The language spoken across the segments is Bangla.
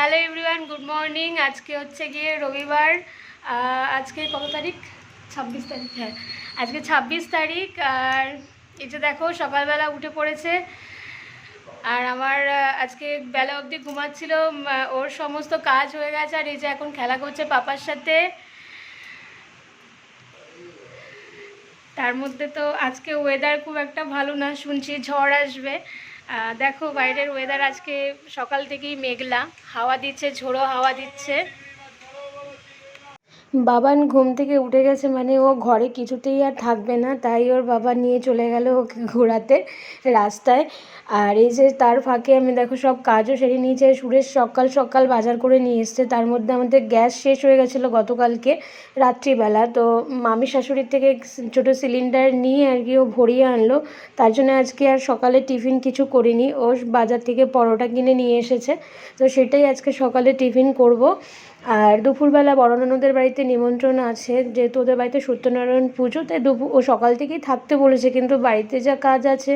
হ্যালো এভরিওয়ান গুড মর্নিং আজকে হচ্ছে গিয়ে রবিবার। আজকে কত তারিখ? ছাব্বিশ তারিখ হ্যাঁ। আজকে ছাব্বিশ তারিখ, আর এই যে দেখো, সকালবেলা উঠে পড়েছে। আর আমার আজকে বেলা অবধি ঘুমাচ্ছিল ওর সমস্ত কাজ হয়ে গেছে, আর এই যে এখন খেলা করছে পাপার সাথে। তার মধ্যে তো আজকে ওয়েদার খুব একটা ভালো না, শুনছি ঝড় আসবে। দেখো বাইরের ওয়েদার আজকে সকাল থেকেই মেঘলা। হাওয়া দিচ্ছে ঝোড়ো হাওয়া দিচ্ছে। বাবান ঘুম থেকে উঠে গেছে মানে ও ঘরে কিছুতেই আর থাকবে না, তাই ওর বাবা নিয়ে চলে গেল ওকে ঘোরাতে রাস্তায়। আর এই যে তার ফাঁকে আমি দেখো সব কাজও সেরে নিয়েছে, সুরেশ সকাল সকাল বাজার করে নিয়ে এসছে, তার মধ্যে আমাদের গ্যাস শেষ হয়ে গেছিল গতকালকে রাত্রিবেলা, তো মামি শাশুড়ির থেকে ছোটো সিলিন্ডার নিয়ে আর কি ও ভরিয়ে আনলো, তার জন্য আজকে আর সকালে টিফিন কিছু করিনি, ও বাজার থেকে পরোটা কিনে নিয়ে এসেছে, তো সেটাই আজকে সকালে টিফিন করব। আর দুপুরবেলা বড় ননদের বাড়িতে নিমন্ত্রণ আছে, যেহেতু ওদের বাড়িতে সত্যনারায়ণ পুজো, তাই দুপুর ও সকাল থেকেই থাকতে বলেছে, কিন্তু বাড়িতে যা কাজ আছে,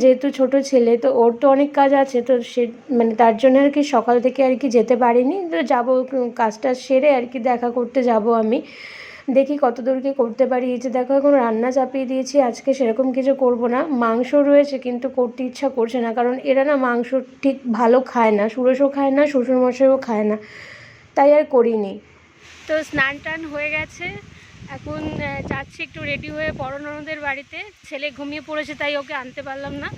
যেহেতু ছোট ছেলে, তো ওর তো অনেক কাজ আছে, তো সে মানে তার জন্য আর কি সকাল থেকে আর কি যেতে পারিনি, তো যাব কাজটা সেরে আর কি দেখা করতে যাব আমি। দেখি কত দূর কি করতে পারি, এই যে দেখো এখন রান্না চাপিয়ে দিয়েছি, আজকে সেরকম কিছু করব না। মাংস রয়েছে, কিন্তু করতে ইচ্ছা করছে না, কারণ এরা না মাংস ঠিক ভালো খায় না, সুরেশও খায় না, শ্বশুরমশাইও খায় না। তাই আর করিনি। তো স্নান টান হয়ে গেছে। এখন যাচ্ছি একটু রেডি হয়ে বড় ননদের বাড়িতে। ছেলে ঘুমিয়ে পড়েছে, তাই ওকে আনতে পারলাম না।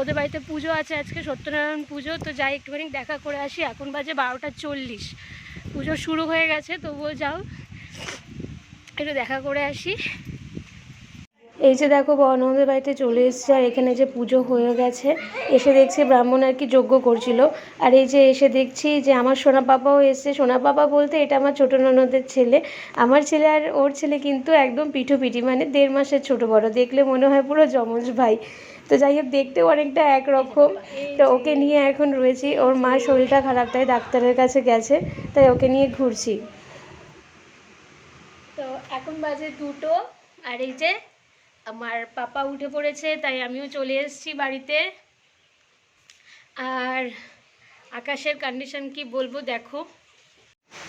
ওদের বাড়িতে পুজো আছে আজকে, সত্যনারায়ণ পুজো। তো যাই, একটুখানি দেখা করে আসি। এখন বাজে বারোটা চল্লিশ। পুজো শুরু হয়ে গেছে, তবুও যাও। একটু দেখা করে আসি। এই যে দেখো বর্ণদের বাড়িতে চলে এসেছে, আর এখানে যে পুজো হয়ে গেছে, এসে দেখছি ব্রাহ্মণ আর কি যজ্ঞ করছিল। আর এই যে এসে দেখছি যে আমার সোনা পাপাও এসছে। সোনা পাপা বলতে এটা আমার ছোটো ননদের ছেলে। আমার ছেলে আর ওর ছেলে কিন্তু একদম পিঠোপিঠি মানে দেড় মাসের ছোট বড়। দেখলে মনে হয় পুরো যমজ ভাই। তো যাই হোক, দেখতেও অনেকটা একরকম। তো ওকে নিয়ে এখন রয়েছি। ওর মার শরীরটা খারাপ, তাই ডাক্তারের কাছে গেছে। তাই ওকে নিয়ে ঘুরছি। তো এখন বাজে দুটো, আর এই যে আমার পাপা উঠে পড়েছে, তাই আমিও চলে এসেছি বাড়িতে। আর আকাশের কন্ডিশন কি বলব দেখো।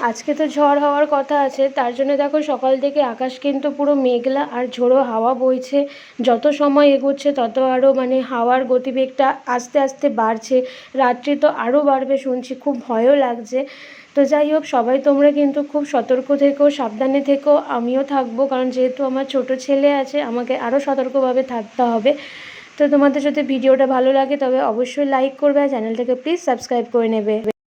আজকে তো ঝড় হওয়ার কথা আছে, তার জন্য দেখো সকাল থেকে আকাশ কিন্তু পুরো মেঘলা আর ঝোড়ো হাওয়া বইছে। যত সময় এগোচ্ছে তত আরও মানে হাওয়ার গতিবেগটা আস্তে আস্তে বাড়ছে। রাত্রি তো আরও বাড়বে শুনছি, খুব ভয়ও লাগছে। তো যাই হোক, সবাই তোমরা কিন্তু খুব সতর্ক থেকো, সাবধানে থেকো, আমিও থাকব, কারণ যেহেতু আমার ছোট ছেলে আছে, আমাকে আরও সতর্কভাবে থাকতে হবে। তো তোমাদের যদি ভিডিওটা ভালো লাগে তবে অবশ্যই লাইক করবে আর চ্যানেলটাকে প্লিজ সাবস্ক্রাইব করে নেবে।